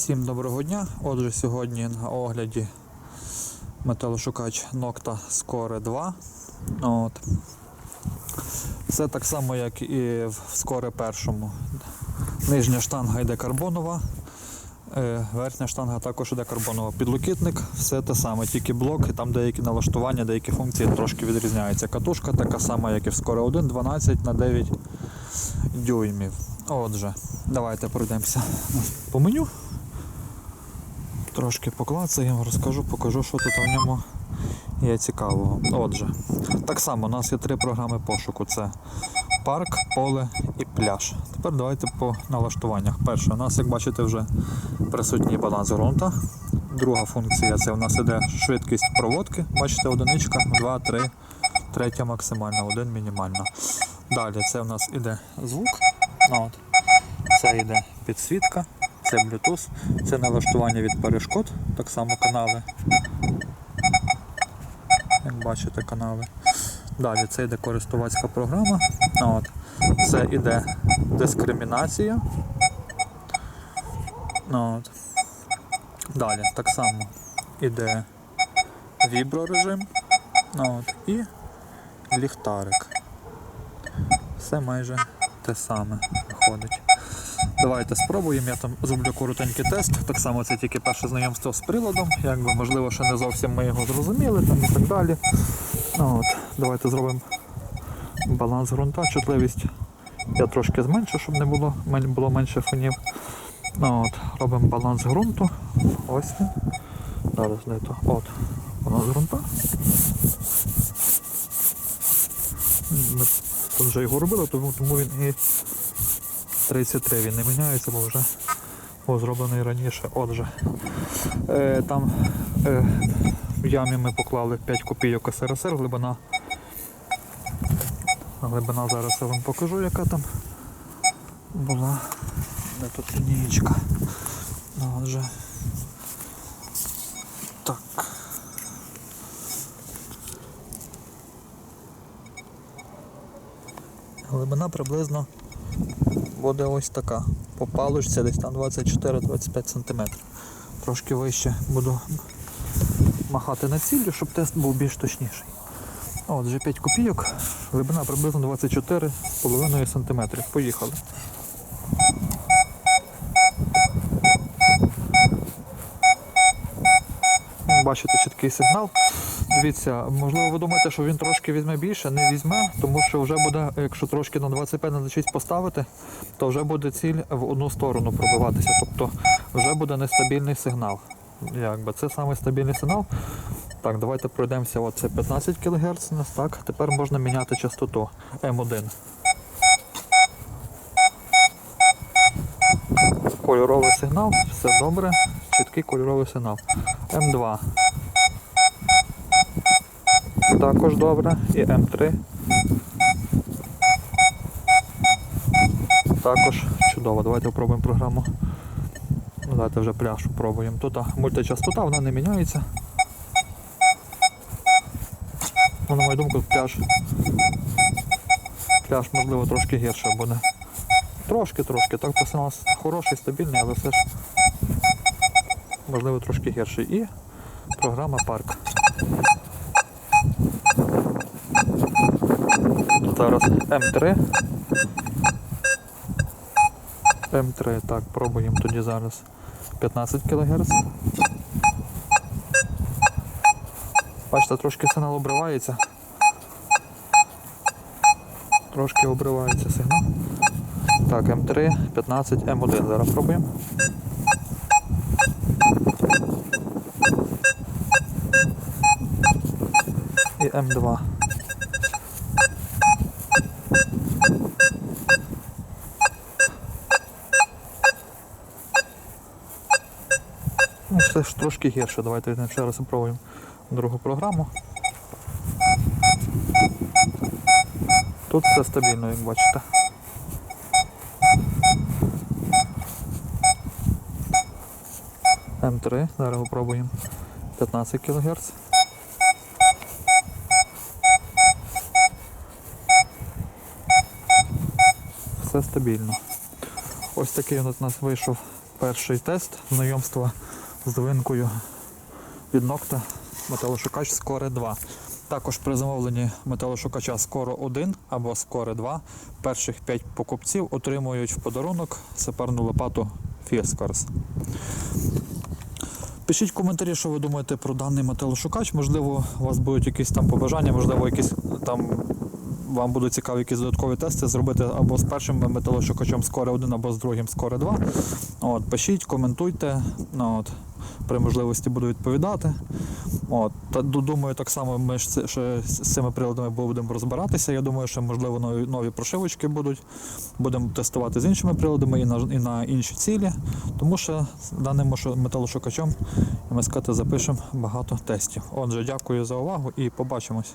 Всім доброго дня. Отже, сьогодні на огляді металошукач Nocta Score 2. От. Це так само, як і в Score першому. Нижня штанга йде карбонова, е, верхня штанга також йде карбонова. Підлокітник, все те саме, тільки блок, і там деякі налаштування, деякі функції трошки відрізняються. Катушка така сама, як і в Score 1, 12 на 9 дюймів. Отже, давайте пройдемося по меню. Трошки поклацаємо, розкажу, покажу, що тут в ньому є цікавого. Отже, так само у нас є три програми пошуку: це парк, поле і пляж. Тепер давайте по налаштуваннях. Перше, у нас, як бачите, вже присутній баланс ґрунта. Друга функція це у нас іде швидкість проводки. Бачите, одиничка, 2, 3, третя максимальна, один мінімальна. Далі це у нас іде звук. От. Це йде підсвітка, це Bluetooth, це налаштування від перешкод, так само канали. Як бачите, канали. Далі це йде користувацька програма. От. Це йде дискримінація. От. Далі так само йде віброрежим. От. І ліхтарик. Все майже те саме виходить. Давайте спробуємо. Я там зроблю коротенький тест. Так само це тільки перше знайомство з приладом. Якби можливо, ще не зовсім ми його зрозуміли там і так далі. Ну, от, давайте зробимо баланс ґрунта, чутливість. Я трошки зменшу, щоб не було, було менше фонів. Ну, от, робимо баланс ґрунту. Ось він. Зараз де то. От. Баланс ґрунта. Ми тут вже його робили, тому він і 33 він не міняється, бо вже був зроблений раніше. Отже, е, там е, в ямі ми поклали 5 копійок СРСР, глибина. Глибина зараз я вам покажу, яка там була. Де тут лінієчка. Ну, Отже. Так. Глибина приблизно буде ось така. По паличці десь там 24-25 см. Трошки вище буду махати на ціллю, щоб тест був більш точніший. От, вже 5 копійок, глибина приблизно 24,5 см. Поїхали. Бачите чіткий сигнал. Дивіться, можливо, ви думаєте, що він трошки візьме більше, не візьме, тому що вже буде, якщо трошки на 25 на 6 поставити, то вже буде ціль в одну сторону пробиватися. Тобто вже буде нестабільний сигнал. Якби це саме стабільний сигнал. Так, давайте пройдемося. От це 15 кГц. Так, тепер можна міняти частоту М1. Кольоровий сигнал, все добре, чіткий кольоровий сигнал. М2. Також добре. І М3. Також чудово. Давайте спробуємо програму. Ну, Давайте вже пляж спробуємо. Тут мультичастота, вона не міняється. Ну, на мою думку, пляж. Пляж, можливо, трошки гірше буде. Трошки, трошки. Так нас хороший, стабільний, але все ж можливо трошки гірший. І програма парк. Зараз М3. М3, так, пробуємо тоді зараз 15 кГц. Бачите, трошки сигнал обривається. Трошки обривається сигнал. Так, М3, 15, М1. Зараз пробуємо. І М2. Ну, все ж трошки гірше. Давайте ще раз спробуємо другу програму. Тут все стабільно, як бачите. М3, зараз спробуємо 15 кГц. Все стабільно. Ось такий у нас вийшов перший тест знайомства з новинкою від Nocta металошукач Score 2. Також при замовленні металошукача Score 1 або Score 2 перших 5 покупців отримують в подарунок саперну лопату Fiescors. Пишіть коментарі, що ви думаєте про даний металошукач. Можливо, у вас будуть якісь там побажання, можливо, якісь там вам будуть цікаві якісь додаткові тести зробити або з першим металошукачем Score 1, або з другим Score 2. От, пишіть, коментуйте. Ну, от, при можливості буду відповідати. От, та, думаю, так само ми ж ще з цими приладами будемо розбиратися. Я думаю, що можливо нові, нові прошивочки будуть. Будемо тестувати з іншими приладами і на, і на інші цілі. Тому що даним металошукачем МСКТ запишемо багато тестів. Отже, дякую за увагу і побачимось.